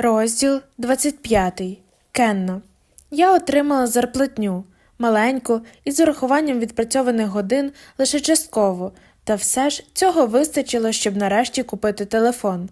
Розділ 25. Кенна. Я отримала зарплатню маленьку і з урахуванням відпрацьованих годин лише частково, та все ж цього вистачило, щоб нарешті купити телефон.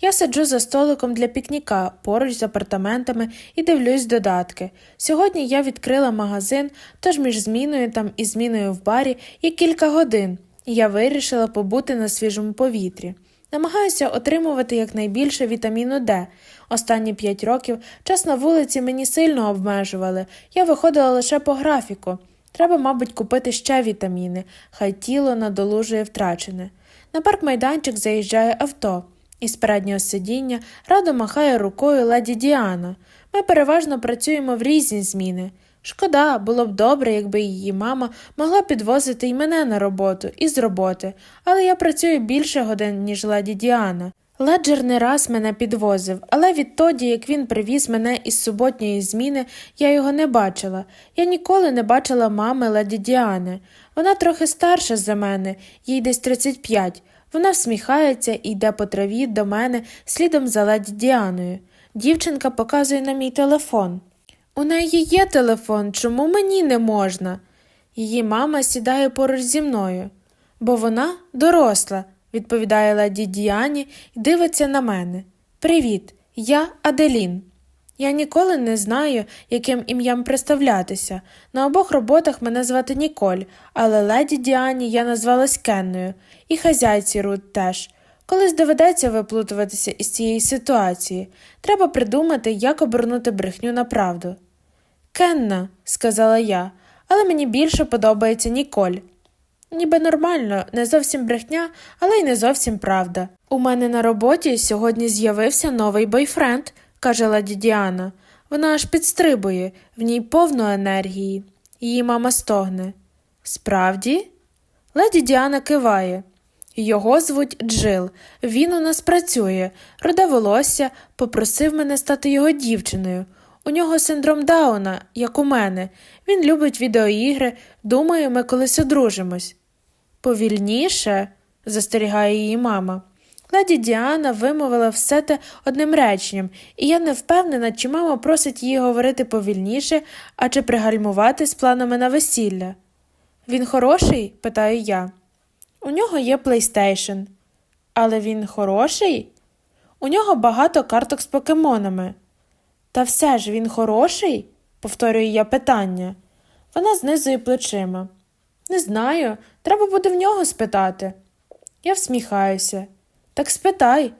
Я сиджу за столиком для пікніка поруч з апартаментами і дивлюсь додатки. Сьогодні я відкрила магазин, тож між зміною там і зміною в барі є кілька годин, і я вирішила побути на свіжому повітрі. Намагаюся отримувати якнайбільше вітаміну Д. Останні п'ять років час на вулиці мені сильно обмежували. Я виходила лише по графіку. Треба, мабуть, купити ще вітаміни, хай тіло надолужує втрачене. На парк-майданчик заїжджає авто. Із переднього сидіння радо махає рукою леді Діана. Ми переважно працюємо в різні зміни. Шкода, було б добре, якби її мама могла підвозити й мене на роботу і з роботи, але я працюю більше годин, ніж леді Діана. Леджер не раз мене підвозив, але відтоді, як він привіз мене із суботньої зміни, я його не бачила. Я ніколи не бачила мами леді Діани. Вона трохи старша за мене, їй десь 35. Вона всміхається і йде по траві до мене слідом за леді Діаною. Дівчинка показує на мій телефон. У неї є телефон, чому мені не можна? Її мама сідає поруч зі мною, бо вона доросла, відповідає леді Діані і дивиться на мене. Привіт, я Аделін. Я ніколи не знаю, яким ім'ям представлятися. На обох роботах мене звати Ніколь, але леді Діані я назвалась Кенною, і хазяйці Рут теж. Колись доведеться виплутуватися із цієї ситуації. Треба придумати, як обернути брехню на правду. Кенна, сказала я, але мені більше подобається Ніколь. Ніби нормально, не зовсім брехня, але й не зовсім правда. У мене на роботі сьогодні з'явився новий бойфренд, каже леді Діана. Вона аж підстрибує, в ній повно енергії. Її мама стогне. Справді? Леді Діана киває. Його звуть Джил. Він у нас працює, роде волосся, попросив мене стати його дівчиною. У нього синдром Дауна, як у мене. Він любить відеоігри, думаю, ми колись одружимось. Повільніше, застерігає її мама. Леді Діана вимовила все те одним реченням, і я не впевнена, чи мама просить її говорити повільніше, а чи пригальмувати з планами на весілля. Він хороший? питаю я. У нього є PlayStation. Але він хороший? У нього багато карток з покемонами. Та все ж він хороший? повторюю я питання. Вона знизує плечима. Не знаю, треба буде в нього спитати. Я всміхаюся. Так спитай.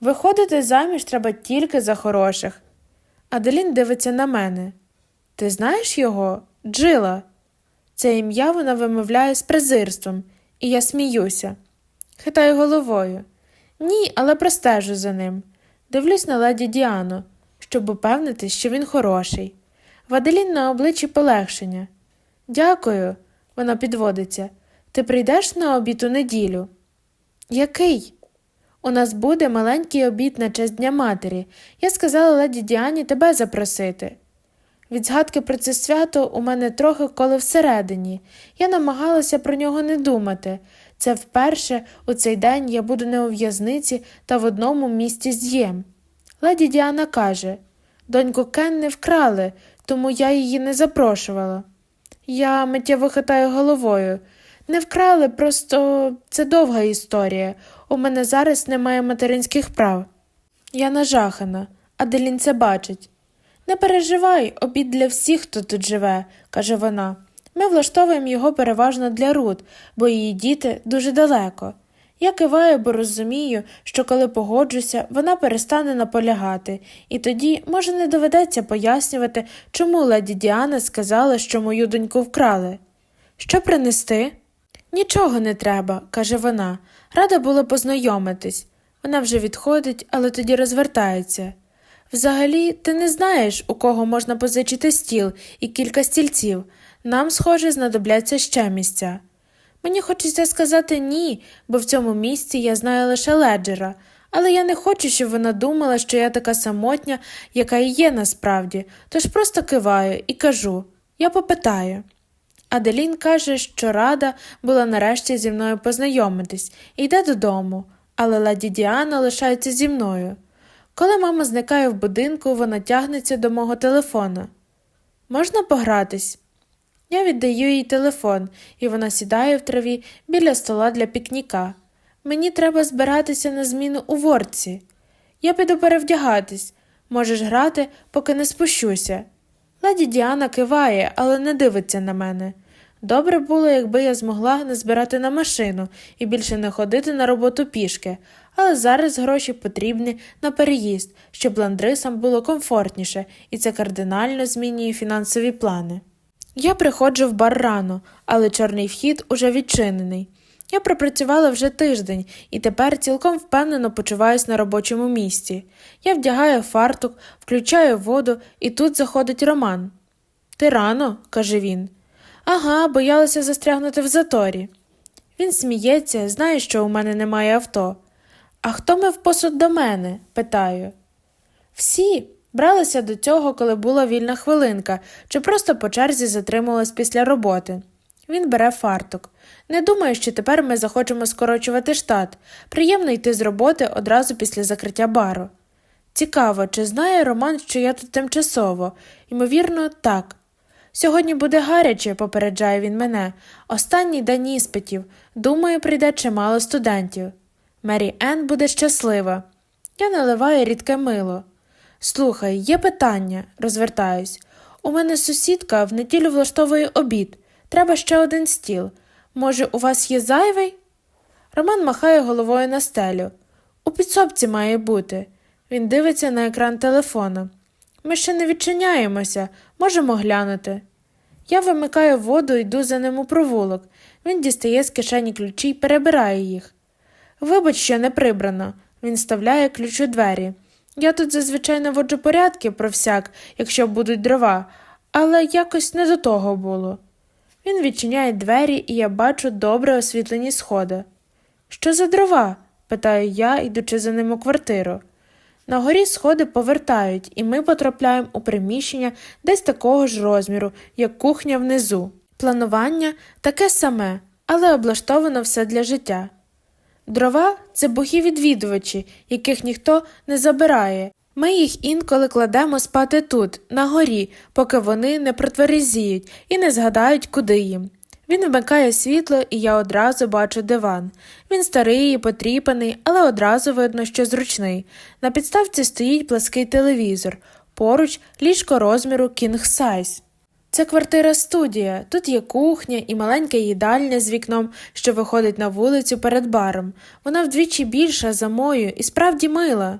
Виходити заміж треба тільки за хороших. Аделін дивиться на мене. Ти знаєш його? Джила. Це ім'я вона вимовляє з презирством, і я сміюся. Хитаю головою. Ні, але простежу за ним. Дивлюсь на леді Діану, щоб упевнитись, що він хороший. В Аделін на обличчі полегшення. Дякую, вона підводиться. Ти прийдеш на обід у неділю? Який? У нас буде маленький обід на честь Дня матері. Я сказала леді Діані тебе запросити. Від згадки про це свято у мене трохи коло всередині. Я намагалася про нього не думати. Це вперше у цей день я буду не у в'язниці та в одному місті з. Леді Діана каже доньку Кен не вкрали, тому я її не запрошувала. Я миттєво хитаю головою. Не вкрали, просто це довга історія. У мене зараз немає материнських прав. Я нажахана, Аделін це бачить. Не переживай, обід для всіх, хто тут живе, каже вона. Ми влаштовуємо його переважно для Рут, бо її діти дуже далеко. Я киваю, бо розумію, що коли погоджуся, вона перестане наполягати, і тоді, може, не доведеться пояснювати, чому леді Діана сказала, що мою доньку вкрали. Що принести? Нічого не треба, каже вона. Рада була познайомитись. Вона вже відходить, але тоді розвертається. Взагалі, ти не знаєш, у кого можна позичити стіл і кілька стільців. Нам, схоже, знадобляться ще місця. Мені хочеться сказати ні, бо в цьому місці я знаю лише леджера, але я не хочу, щоб вона думала, що я така самотня, яка і є насправді, тож просто киваю і кажу я попитаю. Аделін каже, що рада була нарешті зі мною познайомитись і йде додому, але леді Діана лишається зі мною. Коли мама зникає в будинку, вона тягнеться до мого телефона. Можна погратись? Я віддаю їй телефон, і вона сідає в траві біля стола для пікніка. Мені треба збиратися на зміну у ворці. Я піду перевдягатись. Можеш грати, поки не спущуся. Леді Діана киває, але не дивиться на мене. Добре було, якби я змогла не збирати на машину і більше не ходити на роботу пішки, але зараз гроші потрібні на переїзд, щоб ландрисам було комфортніше, і це кардинально змінює фінансові плани. Я приходжу в бар рано, але чорний вхід уже відчинений. Я пропрацювала вже тиждень і тепер цілком впевнено почуваюсь на робочому місці. Я вдягаю фартук, включаю воду, і тут заходить Роман. Ти рано, каже він. Ага, боялася застрягнути в заторі. Він сміється, знає, що у мене немає авто. А хто мив посуд до мене? питаю. Всі бралися до цього, коли була вільна хвилинка, чи просто по черзі затримувалась після роботи. Він бере фартук. Не думаю, що тепер ми захочемо скорочувати штат. Приємно йти з роботи одразу після закриття бару. Цікаво, чи знає Роман, що я тут тимчасово? Ймовірно, так. Сьогодні буде гаряче, попереджає він мене. Останній день іспитів. Думаю, прийде чимало студентів. Мері Енн буде щаслива. Я наливаю рідке мило. Слухай, є питання, розвертаюсь. У мене сусідка в неділю влаштовує обід. Треба ще один стіл. Може, у вас є зайвий? Роман махає головою на стелю. У підсобці має бути. Він дивиться на екран телефона. Ми ще не відчиняємося, можемо глянути. Я вимикаю воду і йду за ним у провулок. Він дістає з кишені ключі й перебирає їх. Вибач, що не прибрано. Він вставляє ключ у двері. Я тут зазвичай наводжу порядки про всяк, якщо будуть дрова, але якось не до того було. Він відчиняє двері, і я бачу добре освітлені сходи. Що за дрова? питаю я, йдучи за ним у квартиру. На горі сходи повертають, і ми потрапляємо у приміщення десь такого ж розміру, як кухня внизу. Планування таке саме, але облаштовано все для життя. Дрова це бухі відвідувачі, яких ніхто не забирає. Ми їх інколи кладемо спати тут, на горі, поки вони не протверезіють і не згадають, куди їм. Він вмикає світло, і я одразу бачу диван. Він старий і потріпаний, але одразу видно, що зручний. На підставці стоїть плаский телевізор, поруч ліжко розміру Size. Це квартира студія. Тут є кухня і маленька їдальня з вікном, що виходить на вулицю перед баром. Вона вдвічі більша за мою і справді мила.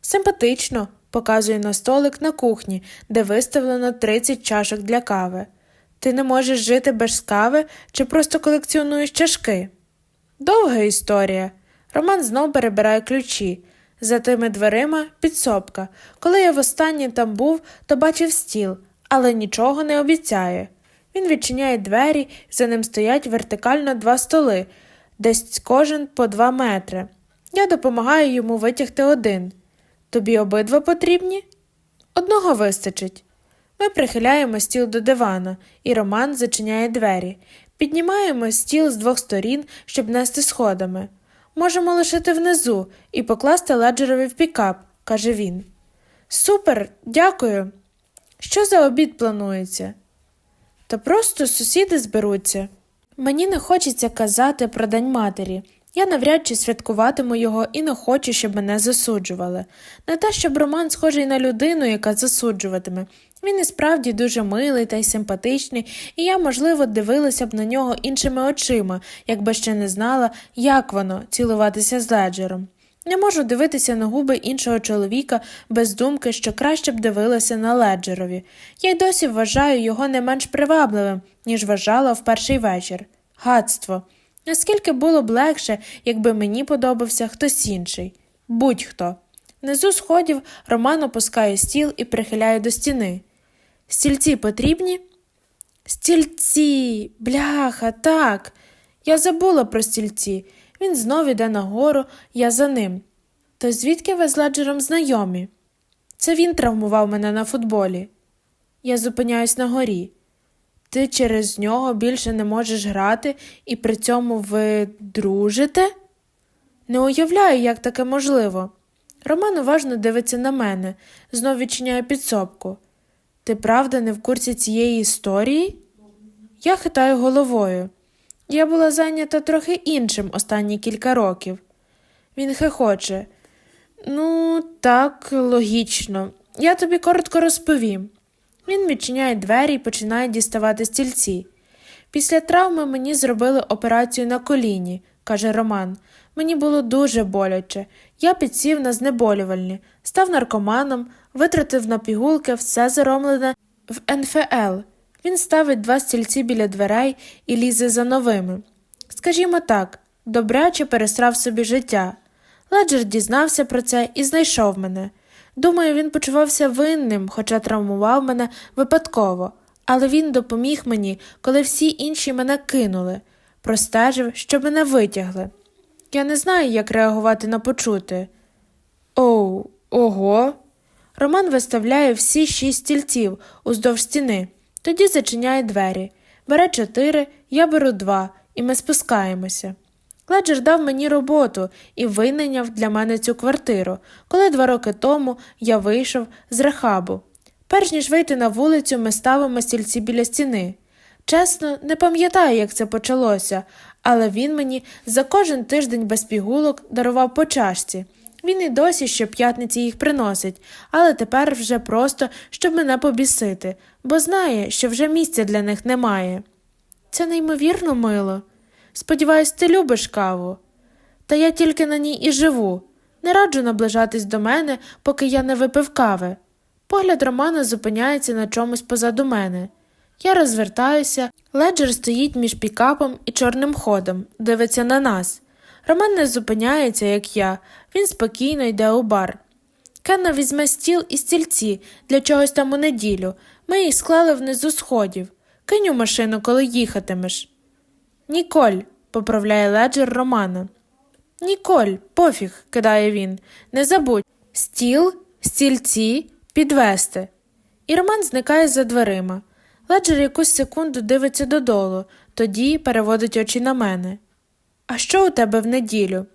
Симпатично, показує на столик на кухні, де виставлено 30 чашок для кави. Ти не можеш жити без кави чи просто колекціонуєш чашки? Довга історія. Роман знов перебирає ключі. За тими дверима підсобка. Коли я востаннє там був, то бачив стіл, але нічого не обіцяє. Він відчиняє двері, за ним стоять вертикально два столи, десь кожен по два метри. Я допомагаю йому витягти один. Тобі обидва потрібні? Одного вистачить. Ми прихиляємо стіл до дивана, і Роман зачиняє двері. Піднімаємо стіл з двох сторін, щоб нести сходами. Можемо лишити внизу і покласти леджерові в пікап, каже він. Супер, дякую. Що за обід планується? Та просто сусіди зберуться. Мені не хочеться казати про День матері. Я навряд чи святкуватиму його і не хочу, щоб мене засуджували. Не те, щоб Роман схожий на людину, яка засуджуватиме. Він і справді дуже милий та й симпатичний, і я, можливо, дивилася б на нього іншими очима, якби ще не знала, як воно цілуватися з леджером. Не можу дивитися на губи іншого чоловіка без думки, що краще б дивилася на леджерові. Я й досі вважаю його не менш привабливим, ніж вважала в перший вечір. Гадство. Наскільки було б легше, якби мені подобався хтось інший, будь-хто. Внизу сходів Роман опускає стіл і прихиляє до стіни. Стільці потрібні? Стільці, бляха, так. Я забула про стільці. Він знов іде нагору, я за ним. То звідки ви з ладжером знайомі? Це він травмував мене на футболі. Я зупиняюсь на горі. Ти через нього більше не можеш грати, і при цьому ви дружите? Не уявляю, як таке можливо. Роман уважно дивиться на мене, знов відчиняє підсобку. Ти правда не в курсі цієї історії? Я хитаю головою. Я була зайнята трохи іншим останні кілька років. Він хихоче. Ну, так, логічно. Я тобі коротко розповім. Він відчиняє двері і починає діставати стільці. Після травми мені зробили операцію на коліні, каже Роман. Мені було дуже боляче. Я підсів на знеболювальні, став наркоманом, витратив на пігулки все заромлене в НФЛ. Він ставить два стільці біля дверей і лізе за новими. Скажімо так, добряче пересрав собі життя. Леджер дізнався про це і знайшов мене. Думаю, він почувався винним, хоча травмував мене випадково, але він допоміг мені, коли всі інші мене кинули, простежив, щоб мене витягли. Я не знаю, як реагувати на почути. Оу, ого. Роман виставляє всі шість стільців уздовж стіни, тоді зачиняє двері. Бере чотири, я беру два, і ми спускаємося. Леджер дав мені роботу і винайняв для мене цю квартиру, коли два роки тому я вийшов з рехабу. Перш ніж вийти на вулицю, ми ставимо стільці біля стіни. Чесно, не пам'ятаю, як це почалося, але він мені за кожен тиждень без пігулок дарував по чашці. Він і досі щоп'ятниці їх приносить, але тепер вже просто, щоб мене побісити, бо знає, що вже місця для них немає. Це неймовірно мило. Сподіваюсь, ти любиш каву. Та я тільки на ній і живу. Не раджу наближатись до мене, поки я не випив кави. Погляд Романа зупиняється на чомусь позаду мене. Я розвертаюся, леджер стоїть між пікапом і чорним ходом, дивиться на нас. Роман не зупиняється, як я, він спокійно йде у бар. Кенна візьме стіл і стільці для чогось там у неділю. Ми їх склали внизу сходів. Кинь у машину, коли їхатимеш. Ніколь, поправляє леджер Романа. Ніколь, пофіг, кидає він. Не забудь стіл, стільці, підвести. І Роман зникає за дверима. Леджер якусь секунду дивиться додолу, тоді переводить очі на мене. А що у тебе в неділю?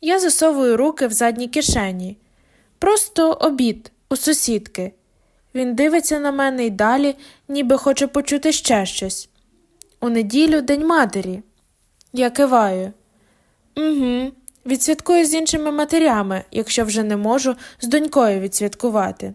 Я засовую руки в задні кишені. Просто обід у сусідки. Він дивиться на мене і далі, ніби хоче почути ще щось. У неділю День матері. Я киваю. Угу. Відсвяткую з іншими матерями, якщо вже не можу з донькою відсвяткувати.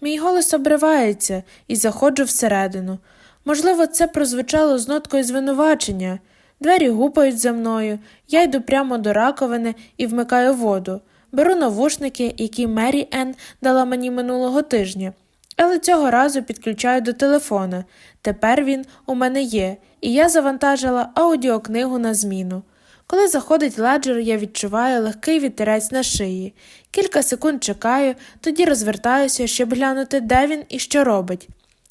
Мій голос обривається і заходжу всередину. Можливо, це прозвучало з ноткою звинувачення. Двері гупають за мною, я йду прямо до раковини і вмикаю воду. Беру навушники, які Мері Енн дала мені минулого тижня, але цього разу підключаю до телефона. Тепер він у мене є, і я завантажила аудіокнигу на зміну. Коли заходить ладжер, я відчуваю легкий вітерець на шиї. Кілька секунд чекаю, тоді розвертаюся, щоб глянути, де він і що робить.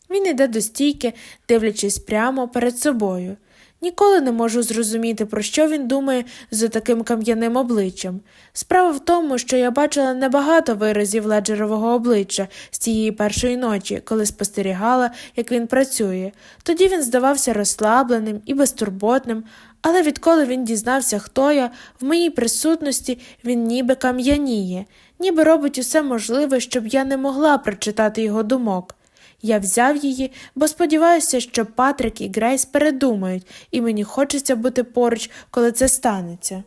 Він іде до стійки, дивлячись прямо перед собою. Ніколи не можу зрозуміти, про що він думає з таким кам'яним обличчям. Справа в тому, що я бачила небагато виразів леджерового обличчя з тієї першої ночі, коли спостерігала, як він працює. Тоді він здавався розслабленим і безтурботним, але відколи він дізнався, хто я, в моїй присутності він ніби кам'яніє, ніби робить усе можливе, щоб я не могла прочитати його думок. Я взяв її, бо сподіваюся, що Патрик і Грейс передумають, і мені хочеться бути поруч, коли це станеться.